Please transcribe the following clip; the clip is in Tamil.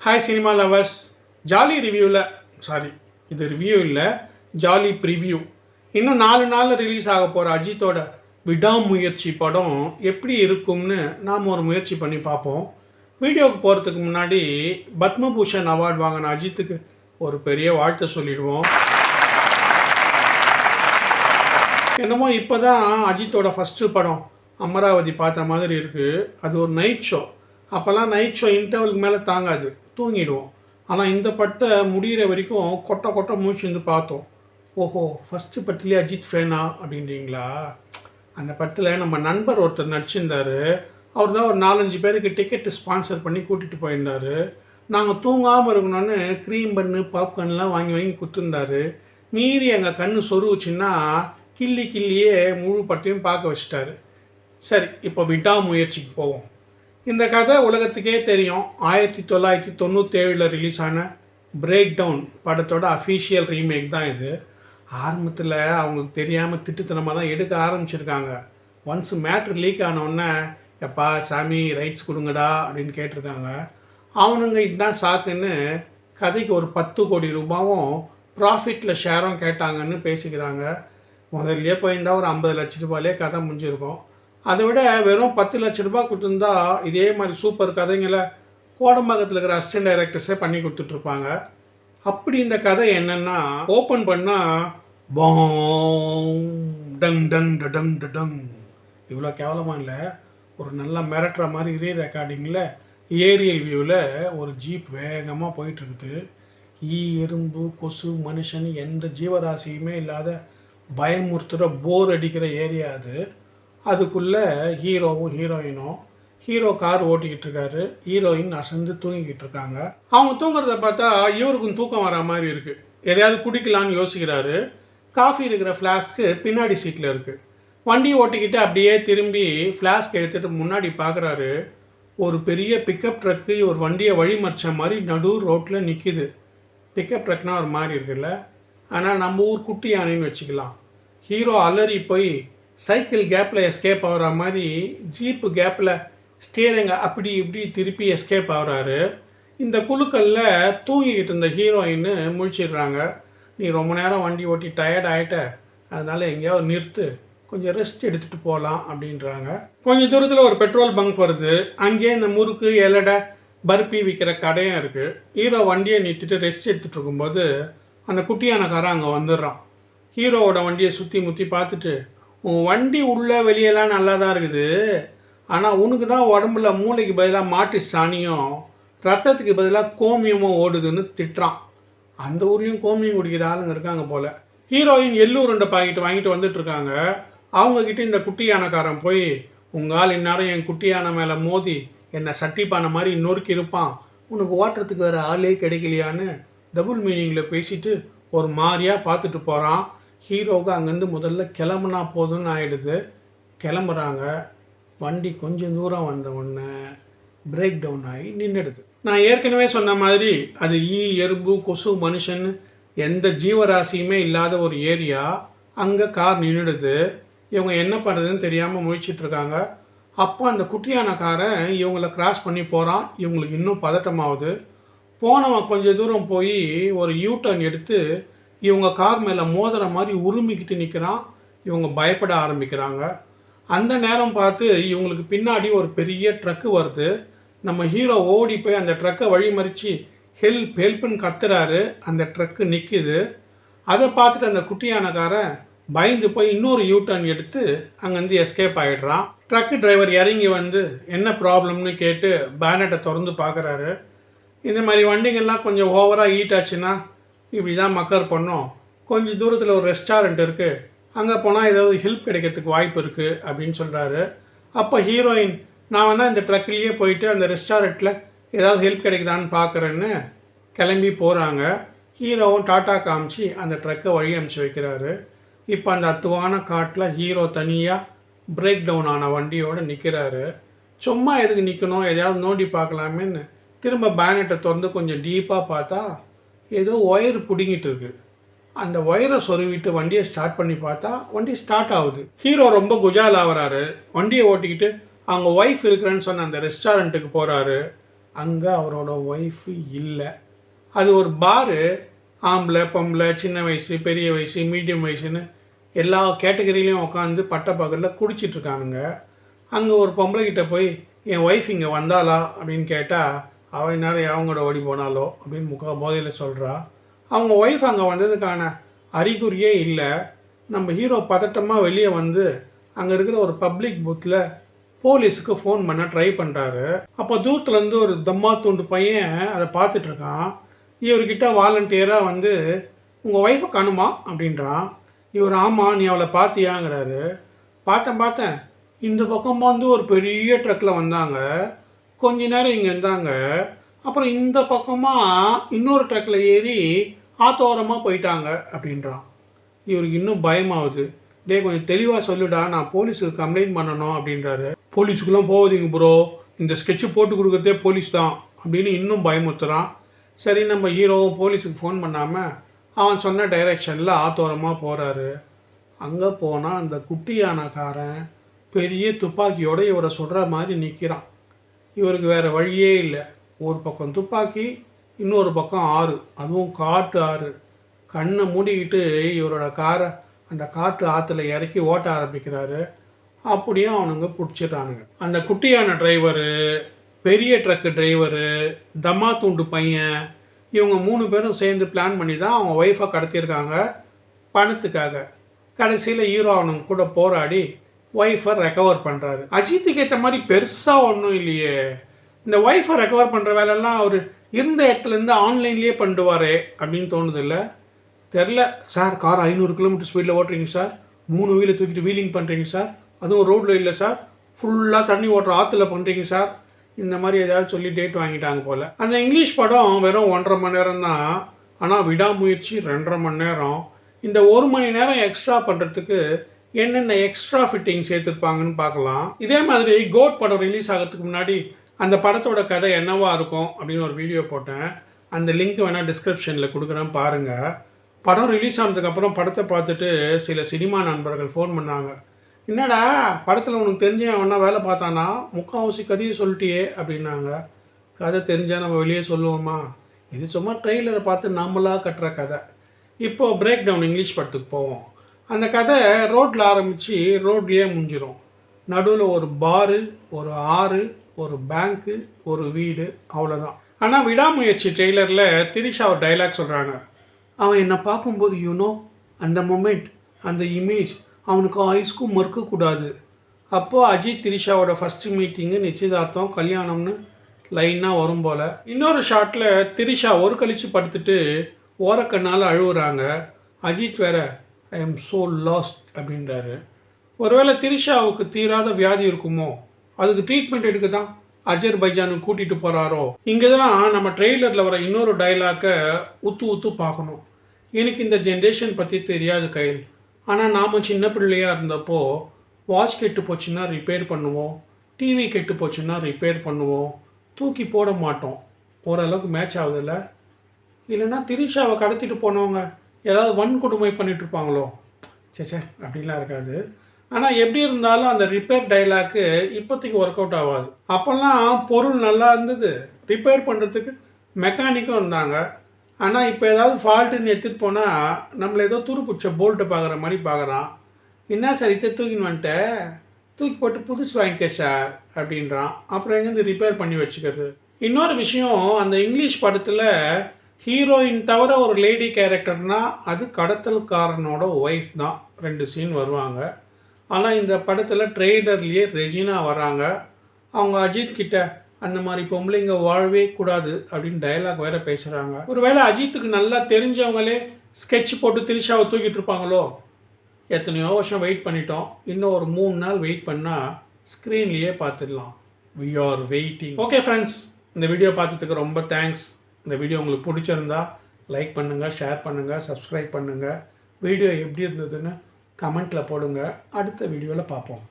ஹாய் சினிமா லவர்ஸ் ஜாலி ரிவ்யூவில் சாரி இது ரிவ்யூ இல்லை ஜாலி ப்ரிவ்யூ இன்னும் நாலு நாளில் ரிலீஸ் ஆக போகிற அஜித்தோட விடாமுயற்சி படம் எப்படி இருக்கும்னு நாம் ஒரு முயற்சி பண்ணி பார்ப்போம். வீடியோவுக்கு போகிறதுக்கு முன்னாடி பத்மபூஷன் அவார்டு வாங்கின அஜித்துக்கு ஒரு பெரிய வாழ்த்து சொல்லிடுவோம். என்னமோ இப்போ தான் அஜித்தோட ஃபஸ்ட்டு படம் அமராவதி பார்த்த மாதிரி இருக்குது அது ஒரு நைட் ஷோ அப்போல்லாம் நைட் ஷோ இன்டர்வலுக்கு மேலே தாங்காது. தூங்கிடுவோம். ஆனால் இந்த படத்தை முடிகிற வரைக்கும் கொட்டை கொட்டை மூச்சிருந்து பார்த்தோம். ஓஹோ ஃபஸ்ட்டு படத்துலேயே அஜித் ஃபேனா அப்படின்றீங்களா? அந்த படத்தில் நம்ம நண்பர் ஒருத்தர் நடிச்சிருந்தாரு. அவர் தான் ஒரு நாலஞ்சு பேருக்கு டிக்கெட்டு ஸ்பான்சர் பண்ணி கூட்டிகிட்டு போயிருந்தார். நாங்கள் தூங்காமல் இருக்கணும்னு க்ரீம் பண்ணு பாப்கார்ன்லாம் வாங்கி வாங்கி கொடுத்துருந்தாரு. மீறி எங்கள் கண்ணு சொருவுச்சுன்னா கிள்ளி கிள்ளியே முழு பட்டையும் பார்க்க வச்சிட்டாரு. சரி இப்போ விடாமுயற்சிக்கு போவோம். இந்த கதை உலகத்துக்கே தெரியும். ஆயிரத்தி தொள்ளாயிரத்தி தொண்ணூற்றேழில் ரிலீஸ் ஆன பிரேக் டவுன் படத்தோட அஃபீஷியல் ரீமேக் தான் இது. ஆரம்பத்தில் அவங்களுக்கு தெரியாமல் திட்டுத்தனமாக தான் எடுக்க ஆரம்பிச்சிருக்காங்க. ஒன்ஸ் மேட்ரு லீக் ஆனவுடனே எப்பா சாமி ரைட்ஸ் கொடுங்கடா அப்படின்னு கேட்டிருக்காங்க. அவனுங்க இதுதான் சாக்குன்னு கதைக்கு ஒரு பத்து கோடி ரூபாவும் ப்ராஃபிட்டில் ஷேரும் கேட்டாங்கன்னு பேசிக்கிறாங்க. முதல்லையே போயிருந்தால் ஒரு ஐம்பது லட்ச ரூபாயிலே கதை முடிஞ்சிருக்கும். அதை விட வெறும் பத்து லட்ச ரூபாய் கொடுத்துருந்தா இதே மாதிரி சூப்பர் கதைங்களை கோடம்பாக்கத்தில் இருக்கிற அசிஸ்டன்ட் டைரக்டர்ஸே பண்ணி கொடுத்துட்ருப்பாங்க. அப்படி இந்த கதை என்னென்னா ஓப்பன் பண்ணால் பாம் டங் டங் டங் டங். இவ்வளோ கேவலமாக இல்லை. ஒரு நல்லா மிரட்டுற மாதிரி ரீ ரெக்கார்டிங்கில் ஏரியல் வியூவில் ஒரு ஜீப் வேகமாக போயிட்டுருக்குது ஈ எறும்பு கொசு மனுஷன் எந்த ஜீவராசியுமே இல்லாத பயமுறுத்துகிற போர் அடிக்கிற ஏரியா அது. அதுக்குள்ளே ஹீரோவும் ஹீரோயினும் ஹீரோ கார் ஓட்டிக்கிட்டு இருக்காரு ஹீரோயின் அசந்து தூங்கிக்கிட்டு இருக்காங்க. அவங்க தூங்குறத பார்த்தா இவருக்கும் தூக்கம் வர மாதிரி இருக்குது எதையாவது குடிக்கலான்னு யோசிக்கிறாரு. காஃபி இருக்கிற ஃப்ளாஸ்க்கு பின்னாடி சீட்டில் இருக்குது வண்டி ஓட்டிக்கிட்டு அப்படியே திரும்பி ஃப்ளாஸ்க் எடுத்துகிட்டு முன்னாடி பார்க்குறாரு ஒரு பெரிய பிக்கப் ட்ரக்கு ஒரு வண்டியை வழிமறிச்ச மாதிரி நடு ரோட்டில் நிற்கிது பிக்கப் ட்ரக்னால் ஒரு மாதிரி இருக்குல்ல. ஆனால் நம்ம ஊர் குட்டி யானைன்னு வச்சுக்கலாம். ஹீரோ அலறி போய் சைக்கிள் கேப்பில் எஸ்கேப் ஆகிற மாதிரி ஜீப்பு கேப்பில் ஸ்டீரிங்கை அப்படி இப்படி திருப்பி எஸ்கேப் ஆகிறாரு. இந்த குழுக்களில் தூங்கிக்கிட்டு இருந்த ஹீரோயின் முழிச்சிடுறாங்க. நீ ரொம்ப நேரம் வண்டி ஓட்டி டயர்ட் ஆகிட்ட அதனால் எங்கேயாவது நிறுத்து கொஞ்சம் ரெஸ்ட் எடுத்துகிட்டு போகலாம் அப்படின்றாங்க. கொஞ்சம் தூரத்தில் ஒரு பெட்ரோல் பங்க் வருது. அங்கேயே இந்த முறுக்கு எலடை பருப்பி விற்கிற கடையும் இருக்குது ஹீரோ வண்டியை நிறுத்திட்டு ரெஸ்ட் எடுத்துகிட்டு இருக்கும்போது அந்த குட்டியானக்காரன் அங்கே வந்துடுறான். ஹீரோவோட வண்டியை சுற்றி முற்றி பார்த்துட்டு உன் வண்டி உள்ளே வெளியெல்லாம் நல்லா தான் இருக்குது. ஆனால் உனக்கு தான் உடம்புல மூளைக்கு பதிலாக மாட்டு சாணியும் ரத்தத்துக்கு பதிலாக கோமியமும் ஓடுதுன்னு திட்டுறான். அந்த ஊர்லேயும் கோமியம் குடிக்கிற ஆளுங்க இருக்காங்க போல். ஹீரோயின் எல்லூருண்டை பாக்கெட் வாங்கிட்டு வந்துட்டுருக்காங்க அவங்கக்கிட்ட இந்த குட்டி யானைக்காரன் போய் உங்கள் ஆள் இந்நேரம் என் குட்டி யானை மேலே மோதி என்னை சட்டி பானை மாதிரி நொறுக்கி இருப்பான். உனக்கு ஓட்டுறதுக்கு வேறு ஆளே கிடைக்கலையான்னு டபுள் மீனிங்கில் பேசிட்டு ஒரு மாதிரியாக பார்த்துட்டு போகிறான் ஹீரோவுக்கு அங்கேருந்து முதல்ல கிளம்புனா போதும்னு ஆகிடுது கிளம்புறாங்க. வண்டி கொஞ்சம் தூரம் வந்த உடனே பிரேக் டவுன் ஆகி நின்றுடுது. நான் ஏற்கனவே சொன்ன மாதிரி அது ஈ எறும்பு கொசு மனுஷன் எந்த ஜீவராசியுமே இல்லாத ஒரு ஏரியா. அங்கே கார் நின்றுடுது. இவங்க என்ன பண்ணுறதுன்னு தெரியாமல் முழிச்சிட்ருக்காங்க அப்போ அந்த குட்டியான காரை இவங்களை கிராஸ் பண்ணி போகிறான் இவங்களுக்கு இன்னும் பதட்டமாகுது. போனவன் கொஞ்சம் தூரம் போய் ஒரு யூ டர்ன் எடுத்து இவங்க கார் மேலே மோதுற மாதிரி உருமிக்கிட்டு நிற்கிறான் இவங்க பயப்பட ஆரம்பிக்கிறாங்க. அந்த நேரம் பார்த்து இவங்களுக்கு பின்னாடி ஒரு பெரிய ட்ரக்கு வருது. நம்ம ஹீரோ ஓடி போய் அந்த ட்ரக்கை வழிமறித்து ஹெல்ப் ஹெல்ப்னு கத்துறாரு. அந்த ட்ரக்கு நிற்கிது அதை பார்த்துட்டு அந்த குட்டியானக்காரன் பயந்து போய் இன்னொரு யூ டர்ன் எடுத்து அங்கேருந்து எஸ்கேப் ஆகிடுறான் ட்ரக்கு டிரைவர் இறங்கி வந்து என்ன ப்ராப்ளம்னு கேட்டு பேனட்டை திறந்து பார்க்குறாரு. இந்த மாதிரி வண்டிங்கள்லாம் கொஞ்சம் ஓவராக ஹீட் ஆச்சுன்னா இப்படி தான் மக்கர் பண்ணோம். கொஞ்சம் தூரத்தில் ஒரு ரெஸ்டாரண்ட் இருக்குது அங்கே போனால் ஏதாவது ஹெல்ப் கிடைக்கிறதுக்கு வாய்ப்பு இருக்குது அப்படின்னு சொல்கிறாரு அப்போ ஹீரோயின் நான் வேணால் இந்த ட்ரக்கிலேயே போயிட்டு அந்த ரெஸ்டாரண்ட்டில் ஏதாவது ஹெல்ப் கிடைக்குதான்னு பார்க்குறேன்னு கிளம்பி போகிறாங்க ஹீரோவும் டாட்டா காமிச்சு அந்த ட்ரக்கை வழி அனுப்பிச்சு வைக்கிறாரு. இப்போ அந்த அத்துவான காட்டில் ஹீரோ தனியாக பிரேக் டவுன் ஆன வண்டியோடு நிற்கிறாரு சும்மா எதுக்கு நிற்கணும் எதையாவது நோண்டி பார்க்கலாமேன்னு திரும்ப பேனட்டை திறந்து கொஞ்சம் டீப்பாக பார்த்தா ஏதோ ஒயர் பிடுங்கிட்டு இருக்கு அந்த ஒயரை சொருவிட்டு வண்டியை ஸ்டார்ட் பண்ணி பார்த்தா வண்டி ஸ்டார்ட் ஆகுது. ஹீரோ ரொம்ப குஜால் ஆகிறாரு. வண்டியை ஓட்டிக்கிட்டு அவங்க ஒய்ஃப் இருக்கிறேன்னு சொன்ன அந்த ரெஸ்டாரண்ட்டுக்கு போகிறாரு அங்கே அவரோட ஒய்ஃபு இல்லை. அது ஒரு பாரு ஆம்பளை பொம்பளை சின்ன வயசு பெரிய வயசு மீடியம் வயசுன்னு எல்லா கேட்டகரியிலையும் உட்காந்து பட்ட பகலில் குடிச்சிட்ருக்கானுங்க அங்கே ஒரு பொம்பளை கிட்ட போய் என் ஒய்ஃப் இங்கே வந்தாளா? அப்படின்னு கேட்டால் அவன் நேரம் அவங்களோட ஓடி போனாலோ அப்படின்னு முக போதையில் சொல்கிறா அவங்க ஒய்ஃப் அங்கே வந்ததுக்கான அறிகுறியே இல்லை. நம்ம ஹீரோ பதட்டமாக வெளியே வந்து அங்கே இருக்கிற ஒரு பப்ளிக் பூத்தில் போலீஸுக்கு ஃபோன் பண்ண ட்ரை பண்ணுறாரு அப்போ தூரத்துலேருந்து ஒரு தம்மா தூண்டு பையன் அதை பார்த்துட்ருக்கான் இவர்கிட்ட வாலண்டியராக வந்து உங்கள் ஒய்ஃபை காணுமா? அப்படின்றான். இவர் ஆமாம் நீ அவளை பார்த்தியாங்கிறாரு. பார்த்தேன் பார்த்தேன். இந்த பக்கம் வந்து ஒரு பெரிய ட்ரக்கில் வந்தாங்க. கொஞ்ச நேரம் இங்கே இருந்தாங்க. அப்புறம் இந்த பக்கமாக இன்னொரு ட்ரக்கில் ஏறி ஆத்தோரமாக போயிட்டாங்க அப்படின்றான். இவருக்கு இன்னும் பயமாகுது டேய் கொஞ்சம் தெளிவாக சொல்லுடா நான் போலீஸுக்கு கம்ப்ளைண்ட் பண்ணணும் அப்படின்றாரு. போலீஸுக்குலாம் போகாதீங்க ப்ரோ இந்த ஸ்கெட்சு போட்டு கொடுக்குறதே போலீஸ் தான் அப்படின்னு இன்னும் பயமுறுத்துறான். சரி நம்ம ஹீரோவும் போலீஸுக்கு ஃபோன் பண்ணாமல் அவன் சொன்ன டைரெக்ஷனில் ஆத்தோரமாக போகிறாரு அங்கே போனால் அந்த குட்டி யானைக்காரன் பெரிய துப்பாக்கியோடு இவரை சொல்கிற மாதிரி நிற்கிறான் இவருக்கு வேறு வழியே இல்லை. ஒரு பக்கம் துப்பாக்கி இன்னொரு பக்கம் ஆறு. அதுவும் காட்டு ஆறு. கண்ணை மூடிக்கிட்டு இவரோட காரை அந்த காட்டு ஆற்றுல இறக்கி ஓட்ட ஆரம்பிக்கிறாரு. அப்படியும் அவனுங்க பிடிச்சிடுறானுங்க. அந்த குட்டியான டிரைவரு பெரிய ட்ரக்கு டிரைவரு தம்மா துண்டு பையன் இவங்க மூணு பேரும் சேர்ந்து பிளான் பண்ணி தான் அவங்க ஒய்ஃபை கடத்தியிருக்காங்க பணத்துக்காக. கடைசியில் ஹீரோ அவனுங்க கூட போராடி ஒய்ஃபை ரெக்கவர் பண்ணுறாரு அஜித்துக்கு ஏற்ற மாதிரி பெருசாக ஒன்றும் இல்லையே. இந்த ஒய்ஃபை ரெக்கவர் பண்ணுற வேலைலாம் அவர் இருந்த இடத்துலேருந்து ஆன்லைன்லேயே பண்ணிடுவார் அப்படின்னு தோணுது இல்லை தெரில சார் கார் ஐநூறு கிலோமீட்டர் ஸ்பீடில் ஓட்டுறீங்க சார். மூணு வீலை தூக்கிட்டு வீலிங் பண்ணுறீங்க சார். அதுவும் ரோட்டில் இல்லை சார். ஃபுல்லாக தண்ணி ஓட்டுற ஆற்றுல பண்ணுறீங்க சார். இந்த மாதிரி ஏதாவது சொல்லி டேட் வாங்கிட்டாங்க போல். அந்த இங்கிலீஷ் படம் வெறும் ஒன்றரை மணி நேரம் தான். ஆனால் விடாமுயற்சி ரெண்டரை மணி நேரம். இந்த ஒரு மணி நேரம் எக்ஸ்ட்ரா பண்ணுறதுக்கு என்னென்ன எக்ஸ்ட்ரா ஃபிட்டிங் சேர்த்துருப்பாங்கன்னு பார்க்கலாம். இதே மாதிரி கோட் படம் ரிலீஸ் ஆகிறதுக்கு முன்னாடி அந்த படத்தோட கதை என்னவாக இருக்கும் அப்படின்னு ஒரு வீடியோ போட்டேன். அந்த லிங்க் வேணால் டிஸ்கிரிப்ஷனில் கொடுக்குறேன் பாருங்கள் படம் ரிலீஸ் ஆனதுக்கப்புறம் படத்தை பார்த்துட்டு சில சினிமா நண்பர்கள் ஃபோன் பண்ணாங்க. என்னடா படத்தில் உனக்கு தெரிஞ்சவன் அவனா வேலை பார்த்தானா? முக்கால்வாசி கதையை சொல்லிட்டியே அப்படின்னாங்க. கதை தெரிஞ்சால் நம்ம வெளியே சொல்லுவோமா? இது சும்மா ட்ரெய்லரை பார்த்து நாமளாக கட்டுற கதை. இப்போது பிரேக் டவுன் இங்கிலீஷ் படத்துக்கு போவோம். அந்த கதை ரோட்டில் ஆரம்பித்து ரோட்லேயே முடிஞ்சிடும் நடுவில் ஒரு பாரு ஒரு ஆறு ஒரு பேங்க்கு ஒரு வீடு அவ்வளோதான் ஆனால் விடாமுயற்சி ட்ரெய்லரில் திரிஷா ஒரு டைலாக் சொல்கிறாங்க அவன் என்னை பார்க்கும்போது யூனோ அந்த மொமெண்ட் அந்த இமேஜ் அவனுக்கு ஆயுஸ்க்கும் மறுக்கக்கூடாது அப்போது அஜித் திரிஷாவோட ஃபஸ்ட்டு மீட்டிங்கு நிச்சயதார்த்தம் கல்யாணம்னு லைனாக வரும் போல். இன்னொரு ஷாட்டில் திரிஷா ஒரு கழிச்சு படுத்துட்டு ஓரக்கண்ணால் அழுகுறாங்க அஜித் வேற ஐ எம் ஸோ லாஸ்ட் அப்படின்றாரு. ஒருவேளை திரிஷாவுக்கு தீராத வியாதி இருக்குமோ? அதுக்கு ட்ரீட்மெண்ட் எடுக்க தான் அஜர் பைஜானு கூட்டிகிட்டு போகிறாரோ இங்கே தான் நம்ம ட்ரெய்லரில் வர இன்னொரு டைலாக்கை உத்து உத்து பார்க்கணும். எனக்கு இந்த ஜென்ரேஷன் பற்றி தெரியாது கையில். ஆனால் நாம் சின்ன பிள்ளையாக இருந்தப்போ வாட்ச் கெட்டு போச்சுன்னா ரிப்பேர் பண்ணுவோம். டிவி கெட்டு போச்சுன்னா ரிப்பேர் பண்ணுவோம். தூக்கி போட மாட்டோம். ஓரளவுக்கு மேட்ச் ஆகுதில்ல? இல்லைன்னா திரிஷாவை கடத்திட்டு போனவங்க ஏதாவது வன்கொடுமை பண்ணிகிட்ருப்பாங்களோ சேச்சே அப்படிலாம் இருக்காது. ஆனால் எப்படி இருந்தாலும் அந்த ரிப்பேர் டைலாக்கு இப்போதைக்கு ஒர்க் அவுட் ஆகாது. அப்போல்லாம் பொருள் நல்லா இருந்தது. ரிப்பேர் பண்ணுறதுக்கு மெக்கானிக்கும் இருந்தாங்க. ஆனால் இப்போ ஏதாவது ஃபால்ட்டுன்னு எடுத்துகிட்டு போனால் நம்மளை ஏதோ துரு பிடிச்ச போல்ட்டை பார்க்குற மாதிரி பார்க்குறான். என்ன சார் இதை தூக்கின்னு வந்துட்டேன் தூக்கி போட்டு புதுசு வாங்கிக்க சார் அப்படின்றான். அப்புறம் எங்கேருந்து ரிப்பேர் பண்ணி வச்சுக்கிறது? இன்னொரு விஷயம் அந்த இங்கிலீஷ் படத்தில் ஹீரோயின் தவிர ஒரு லேடி கேரக்டர்னால் அது கடத்தல்காரனோட ஒய்ஃப் தான். ரெண்டு சீன் வருவாங்க. ஆனால் இந்த படத்தில் ட்ரெய்லர்லேயே ரெஜினா வராங்க. அவங்க அஜித் கிட்ட அந்த மாதிரி பொம்பளைங்க வாழவே கூடாது அப்படின்னு டயலாக் வேற பேசுகிறாங்க ஒருவேளை அஜித்துக்கு நல்லா தெரிஞ்சவங்களே ஸ்கெட்ச் போட்டு திரிஷாவை தூக்கிட்டு இருப்பாங்களோ? எத்தனையோ வருஷம் வெயிட் பண்ணிட்டோம். இன்னும் ஒரு மூணு நாள் வெயிட் பண்ணால் ஸ்க்ரீன்லேயே பார்த்துடலாம். We are waiting okay friends இந்த வீடியோ பார்த்ததுக்கு ரொம்ப தேங்க்ஸ் இந்த வீடியோ உங்களுக்கு பிடிச்சிருந்தா லைக் பண்ணுங்கள் ஷேர் பண்ணுங்கள் சப்ஸ்கிரைப் பண்ணுங்கள் வீடியோ எப்படி இருந்ததுன்னு கமெண்ட்டில் போடுங்க. அடுத்த வீடியோவில் பார்ப்போம்.